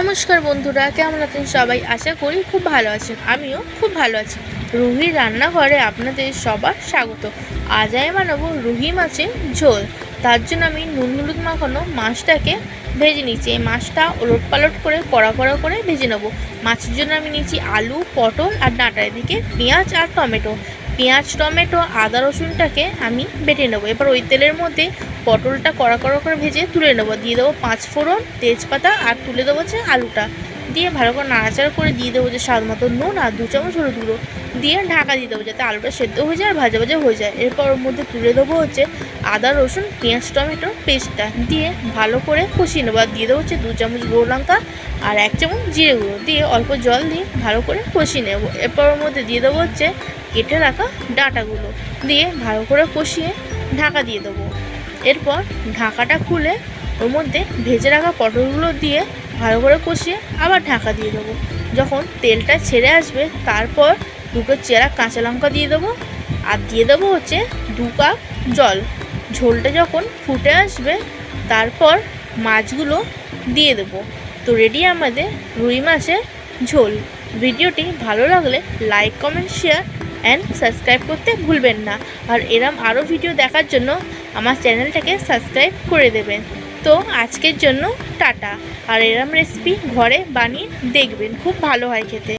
নমস্কার বন্ধুরা, কেমন আছেন সবাই? আশা করি খুব ভালো আছেন। আমিও খুব ভালো আছি। রুহি রান্নাঘরে আপনাদের সবার স্বাগত। আজ আমি বানাবো রুহি মাছের ঝোল। তার জন্য আমি নুন হলুদ মাখানো মাছটাকে ভেজে নিচ্ছি। এই মাছটা ওলট পালট করে কড়া কড়া করে ভেজে নেব। মাছের জন্য আমি নিচ্ছি আলু, পটল আর ডাঁটা এদিকে পেঁয়াজ আর টমেটো। পেঁয়াজ, টমেটো, আদা, রসুনটাকে আমি বেটে নেব। এবার ওই তেলের মধ্যে পটলটা কড়া কড়া করে ভেজে তুলে নেব। দিয়ে দেবো পাঁচ ফোড়ন, তেজপাতা আর তুলে দেবো হচ্ছে আলুটা। দিয়ে ভালো করে নাড়াচাড়া করে দিয়ে দেবো যে স্বাদ মতো নুন আর দু চামচ হলুদ গুঁড়ো। দিয়ে ঢাকা দিয়ে দেবো যাতে আলুটা সেদ্ধ হয়ে যায় আর ভাজা ভাজা হয়ে যায়। এরপর ওর মধ্যে তুলে দেবো হচ্ছে আদা, রসুন, পেঁয়াজ, টমেটো পেস্টটা। দিয়ে ভালো করে কষিয়ে নেব। আর দিয়ে দেবো হচ্ছে দু চামচ গুঁড়ো লঙ্কা আর এক চামচ জিরে গুঁড়ো। দিয়ে অল্প জল দিয়ে ভালো করে কষিয়ে নেব। এরপর ওর মধ্যে দিয়ে দেবো হচ্ছে কেটে রাখা ডাঁটাগুলো। দিয়ে ভালো করে কষিয়ে ঢাকা দিয়ে দেবো। এরপর ঢাকাটা খুলে ওর মধ্যে ভেজে রাখা পটলগুলো দিয়ে ভালো করে কষিয়ে আবার ঢাকা দিয়ে দেবো। যখন তেলটা ছেড়ে আসবে, তারপর দুটো চেরা কাঁচা লঙ্কা দিয়ে দেবো আর দিয়ে দেবো হচ্ছে দু কাপ জল। ঝোলটা যখন ফুটে আসবে, তারপর মাছগুলো দিয়ে দেবো। তো রেডি আমাদের রুই মাছের ঝোল। ভিডিওটি ভালো লাগলে like comment share and subscribe করতে ভুলবেন না। আর এরম আরও ভিডিও দেখার জন্য আমার চ্যানেলটাকে সাবস্ক্রাইব করে দেবেন। তো আজকের জন্য টাটা। আর এরম রেসিপি ঘরে বানিয়ে দেখবেন, খুব ভালো হয় খেতে।